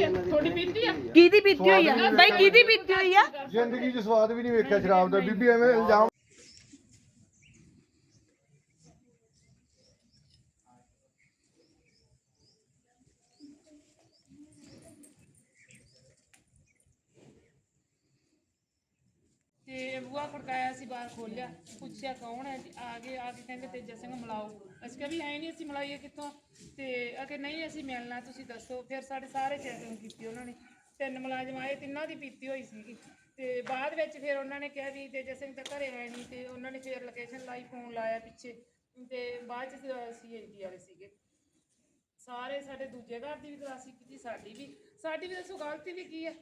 ਪੀਤੀ ਪੀਤੀ ਹੋਈ ਆ? ਬਾਈ ਕਿਹਦੀ ਪੀਤੀ ਹੋਈ ਆ? ਜ਼ਿੰਦਗੀ 'ਚ ਸਵਾਦ ਵੀ ਨਹੀਂ ਵੇਖਿਆ ਸ਼ਰਾਬ ਦਾ। ਬੀਬੀ ਐਵੇਂ ਇਲਜ਼ਾਮ ਤੇ ਬੂਆ ਖੜਕਾਇਆ ਸੀ, ਬਾਹਰ ਖੋਲਿਆ ਪੁੱਛਿਆ ਕੌਣ ਹੈ? ਜੀ, ਆ ਗਏ, ਆ ਕੇ ਕਹਿੰਦੇ ਤੇਜਾ ਸਿੰਘ ਮਿਲਾਓ। ਅਸੀਂ ਕਿਹਾ ਵੀ ਹੈ ਨਹੀਂ ਅਸੀਂ ਮਿਲਾਈਏ ਕਿੱਥੋਂ? ਤੇ ਅਗੇ ਨਹੀਂ ਅਸੀਂ ਮਿਲਣਾ, ਤੁਸੀਂ ਦੱਸੋ। ਫਿਰ ਸਾਡੇ ਸਾਰੇ ਚੈਕਿੰਗ ਕੀਤੀ ਉਹਨਾਂ ਨੇ। ਤਿੰਨ ਮੁਲਾਜ਼ਮ ਆਏ, ਤਿੰਨਾਂ ਦੀ ਪੀਤੀ ਹੋਈ ਸੀਗੀ। ਤੇ ਬਾਅਦ ਵਿੱਚ ਫਿਰ ਉਹਨਾਂ ਨੇ ਕਿਹਾ ਵੀ ਤੇਜਾ ਸਿੰਘ ਤਾਂ ਘਰੇ ਹੈ ਨਹੀਂ ਤੇ ਉਹਨਾਂ ਨੇ ਫਿਰ ਲੋਕੇਸ਼ਨ ਲਾਈ ਫੋਨ ਲਾਇਆ ਪਿੱਛੇ। ਤੇ ਬਾਅਦ ਚ ਸੀਆਈਡੀ ਵਾਲੇ ਸੀਗੇ। ਸਾਰੇ ਸਾਡੇ ਦੂਜੇ ਘਰ ਦੀ ਵੀ ਤਲਾਸ਼ੀ ਕੀਤੀ, ਸਾਡੀ ਵੀ। ਸਾਡੀ ਵੀ ਦੱਸੋ, ਗਲਤੀ ਵੀ ਕੀ ਹੈ?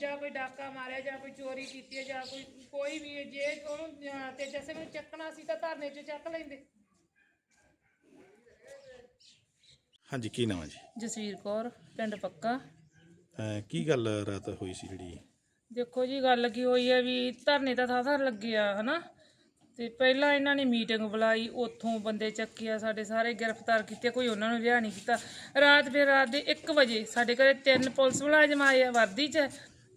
ਜਾਂ ਕੋਈ ਡਾਕਾ ਮਾਰਿਆ ਜਾਂ ਕੋਈ ਚੋਰੀ ਕੀਤੀ ਹੈ ਜਾਂ ਕੋਈ ਕੋਈ ਵੀ ਹੈ, ਜੇ ਉਹਨੂੰ ਅਹ, ਤੇ ਜੈਸੇ ਨੂੰ ਚੱਕਣਾ ਸੀ ਤਾਂ ਧਰਨੇ 'ਚ ਚੱਕ ਲੈਂਦੇ। ਹਾਂਜੀ ਕੀ ਨਾਮ ਹੈ ਜੀ? ਜਸਵੀਰ ਕੌਰ ਪਿੰਡ ਪੱਕਾ। ਅਹ ਕੀ ਗੱਲ ਰਾਤ ਹੋਈ ਸੀ ਜਿਹੜੀ? ਦੇਖੋ ਜੀ ਗੱਲ ਕੀ ਹੋਈ ਹੈ ਵੀ ਧਰਨੇ ਤਾਂ ਥਾਂ ਥਾਂ ਲੱਗੇ ਆ ਹਨਾ? ਤੇ ਪਹਿਲਾਂ ਇਹਨਾਂ ਨੇ ਮੀਟਿੰਗ ਬੁਲਾਈ ਉੱਥੋਂ ਬੰਦੇ ਚੱਕੇ ਆ ਸਾਡੇ ਸਾਰੇ ਗ੍ਰਿਫਤਾਰ ਕੀਤੇ ਕੋਈ ਉਹਨਾਂ ਨੂੰ ਰਿਹਾ ਨਹੀਂ ਕੀਤਾ। ਰਾਤ ਫਿਰ ਰਾਤ ਦੇ 1 ਵਜੇ ਸਾਡੇ ਘਰੇ ਤਿੰਨ ਪੁਲਿਸ ਮੁਲਾਜ਼ਮ ਆਏ ਆ ਵਰਦੀ 'ਚ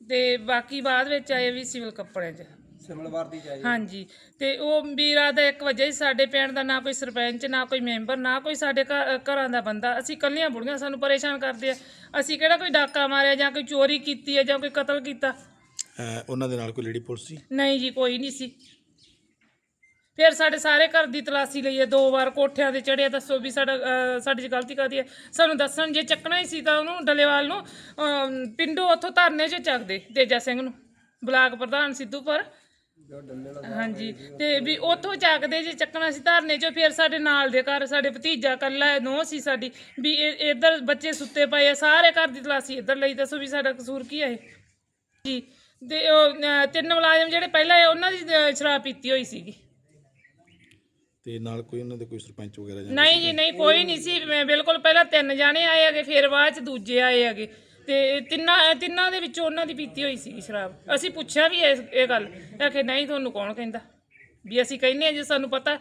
ਤੇ ਬਾਕੀ ਬਾਅਦ ਵਿੱਚ ਆਏ ਵੀ ਸਿਵਲ ਕੱਪੜਿਆਂ 'ਚ। ਸਿਮਲ ਵਰਦੀ ਚਾਹੀਦੀ ਹਾਂਜੀ ਤੇ ਉਹ ਵੀ ਰਾਤ ਦਾ 1 ਵਜੇ ਹੀ ਸਾਡੇ ਪਿੰਡ ਦਾ ਨਾ ਕੋਈ ਸਰਪੰਚ ਨਾ ਕੋਈ ਮੈਂਬਰ ਨਾ ਕੋਈ ਸਾਡੇ ਘ- ਘਰਾਂ ਦਾ ਬੰਦਾ। ਅਸੀਂ ਕੱਲੀਆਂ ਬੁੜੀਆਂ ਸਾਨੂੰ ਪਰੇਸ਼ਾਨ ਕਰਦੇ ਆ। ਅਸੀਂ ਕਿਹੜਾ ਕੋਈ ਡਾਕਾ ਮਾਰਿਆ ਜਾਂ ਕੋਈ ਚੋਰੀ ਕੀਤੀ ਹੈ ਜਾਂ ਕੋਈ ਕਤਲ ਕੀਤਾ? ਅਹ ਉਹਨਾਂ ਦੇ ਨਾਲ ਕੋਈ ਲੇਡੀ ਪੁਲਿਸ ਸੀ? ਨਹੀਂ ਜੀ ਕੋਈ ਨਹੀਂ ਸੀ। ਫਿਰ ਸਾਡੇ ਸਾਰੇ ਘਰ ਦੀ ਤਲਾਸ਼ੀ ਲਈ ਹੈ ਦੋ ਵਾਰ ਕੋਠਿਆਂ ਤੇ ਚੜਿਆ ਦੱਸੋ ਵੀ ਸਾਡਾ ਅਹ, ਸਾਡੀ 'ਚ ਗਲਤੀ ਕਰਦੀ ਹੈ? ਸਾਨੂੰ ਦੱਸਣ ਜੇ ਚੱਕਣਾ ਹੀ ਸੀ ਤਾਂ ਉਹਨੂੰ ਡਲੇਵਾਲ ਨੂੰ ਅਮ, ਪਿੰਡੋਂ ਉੱਥੋਂ ਧਰਨੇ 'ਚ ਚੱਕਦੇ ਤੇਜਾ ਸਿੰਘ ਨੂੰ ਬਲਾਕ ਪ੍ਰਧਾਨ ਸਿੱਧੂਪੁਰ ਹਾਂਜੀ ਤੇ ਵੀ ਉੱਥੋਂ ਚੱਕਦੇ ਜੇ ਚੱਕਣਾ ਸੀ ਧਰਨੇ 'ਚੋਂ ਫਿਰ ਸਾਡੇ ਨਾਲ ਦੇ ਘਰ ਸਾਡੇ ਭਤੀਜਾ ਕੱਲਾ ਨੋ ਸੀ ਸਾਡੀ ਵੀ ਇਹ- ਇੱਧਰ ਬੱਚੇ ਸੁੱਤੇ ਪਏ ਆ ਸਾਰੇ ਘਰ ਦੀ ਤਲਾਸ਼ੀ ਇੱਧਰ ਲਈ ਦੱਸੋ ਵੀ ਸਾਡਾ ਕਸੂਰ ਕੀ ਹੈ ਜੀ ਤੇ ਉਹ ਅਹ, ਤਿੰਨ ਮੁਲਾਜ਼ਮ ਜਿਹੜੇ ਪਹਿਲਾਂ ਆਏ ਉਹਨਾਂ ਦੀ ਅਹ, ਸ਼ਰਾਬ ਪੀਤੀ ਹੋਈ ਸੀਗੀ। ਤੇ ਨਾਲ ਕੋਈ ਉਹਨਾਂ ਦੇ ਕੋਈ ਸਰਪੰਚ ਵਗੈਰਾ ਜਾਂ ਨਹੀਂ ਜੀ ਨਹੀਂ ਕੋਈ ਨਹੀਂ ਸੀ। ਮੈਂ ਬਿਲਕੁਲ ਪਹਿਲਾਂ ਤਿੰਨ ਜਾਣੇ ਆਏ ਹੈਗੇ ਫਿਰ ਬਾਅਦ ਚ ਦੂਜੇ ਆਏ ਹੈਗੇ। ਤੇ ਤਿੰਨਾਂ ਤਿੰਨਾਂ ਦੇ ਵਿੱਚੋਂ ਉਹਨਾਂ ਦੀ ਪੀਤੀ ਹੋਈ ਸੀਗੀ ਸ਼ਰਾਬ। ਅਸੀਂ ਪੁੱਛਿਆ ਵੀ ਇਸ- ਇਹ ਗੱਲ। ਆਖੇ ਨਹੀਂ ਤੁਹਾਨੂੰ ਕੌਣ ਕਹਿੰਦਾ? ਵੀ ਅਸੀਂ ਕਹਿੰਨੇ ਆ ਜੇ ਸਾਨੂੰ ਪਤਾ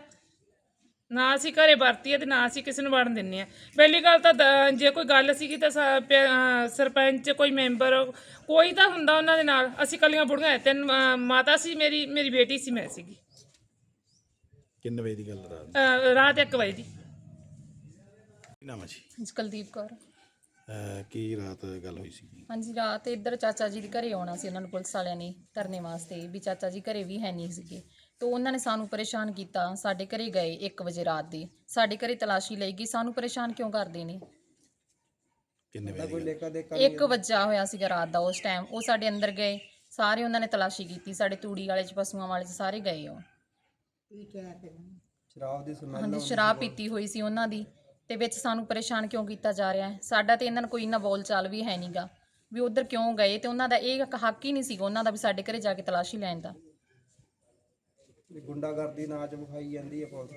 ਨਾ ਅਸੀਂ ਘਰੇ ਵਰਤੀ ਹੈ ਤੇ ਨਾ ਅਸੀਂ ਕਿਸੇ ਨੂੰ ਵੜਨ ਦਿੰਨੇ ਆ ਪਹਿਲੀ ਗੱਲ ਤਾਂ ਦ- ਜੇ ਕੋਈ ਗੱਲ ਸੀਗੀ ਤਾਂ ਸ- ਅਹ ਸਰਪੰਚ ਕੋਈ ਮੈਂਬਰ ਕੋਈ ਤਾਂ ਹੁੰਦਾ ਉਹਨਾਂ ਦੇ ਨਾਲ। ਅਸੀਂ ਕੱਲੀਆਂ ਬੁੜੀਆਂ ਤਿੰਨ ਅਹ ਮਾਤਾ ਸੀ ਮੇਰੀ ਮੇਰੀ ਬੇਟੀ ਸੀ ਮੈਂ ਸੀਗੀ। ਕਿੰਨੇ ਵਜੇ ਦੀ ਗੱਲ ਰਾਤ ਅਹ ਰਾਤ 1 ਵਜੇ ਦੀ। ਕੀ ਨਾਮ ਹੈ ਜੀ? ਕੁਲਦੀਪ ਕੌਰ। ਅਹ ਕੀ ਰਾਤ ਗੱਲ ਹੋਈ ਸੀ? ਹਾਂਜੀ ਰਾਤ ਇੱਧਰ ਚਾਚਾ ਜੀ ਦੇ ਘਰੇ ਆਉਣਾ ਸੀ ਉਹਨਾਂ ਨੂੰ ਪੁਲਿਸ ਵਾਲਿਆਂ ਨੇ ਧਰਨੇ ਵਾਸਤੇ ਵੀ ਚਾਚਾ ਜੀ ਘਰੇ ਵੀ ਹੈ ਨਹੀਂ ਸੀਗੇ। ਤੋਂ ਉਹਨਾਂ ਨੇ ਸਾਨੂੰ ਪਰੇਸ਼ਾਨ ਕੀਤਾ ਸਾਡੇ ਘਰੇ ਗਏ 1 ਵਜੇ ਰਾਤ ਦੇ। ਸਾਡੇ ਘਰੇ ਤਲਾਸ਼ੀ ਲਈ ਗਈ ਸਾਨੂੰ ਪਰੇਸ਼ਾਨ ਕਿਉਂ ਕਰਦੇ ਨੇ? ਕਿੰਨੇ ਵਜੇ ਦੀ ਕੋਈ ਗੱਲ? ਲੇਖਾ ਦੇਖਾ 1 ਵਜਾ ਹੋਇਆ ਸੀਗਾ ਰਾਤ ਦਾ ਉਸ ਟਾਈਮ ਉਹ ਸਾਡੇ ਅੰਦਰ ਗਏ ਸਾਰੇ ਉਹਨਾਂ ਨੇ ਤਲਾਸ਼ੀ ਕੀਤੀ ਸਾਡੇ ਤੂੜੀ ਵਾਲੇ ਚ ਪਸ਼ੂਆਂ ਵਾਲੇ ਚ ਸਾਰੇ ਗਏ ਉਹ। ਸ਼ਰਾਬ ਦੀ ਸਮੈਲ ਹਾਂਜੀ ਸ਼ਰਾਬ ਪੀਤੀ ਹੋਈ ਸੀ ਉਹਨਾਂ ਦੀ ਤੇ ਵਿੱਚ ਸਾਨੂੰ ਪਰੇਸ਼ਾਨ ਕਿਉਂ ਕੀਤਾ ਜਾ ਰਿਹਾ ਹੈ? ਸਾਡਾ ਤੇ ਇਹਨਾਂ ਨੂੰ ਕੋਈ ਇੰਨਾ ਬੋਲ ਚਾਲ ਵੀ ਹੈ ਨਹੀਂਗਾ ਵੀ ਉਧਰ ਕਿਉਂ ਗਏ ਤੇ ਉਹਨਾਂ ਦਾ ਇਹ ਇੱਕ ਹੱਕ ਹੀ ਨਹੀਂ ਸੀਗਾ ਉਹਨਾਂ ਦਾ ਵੀ ਸਾਡੇ ਘਰੇ ਜਾ ਕੇ ਤਲਾਸ਼ੀ ਲੈਣ ਦਾ। ਗੁੰਡਾਗਰਦੀ ਨਾਚ ਵਿਖਾਈ ਜਾਂਦੀ ਹੈ ਪੁਲਿਸ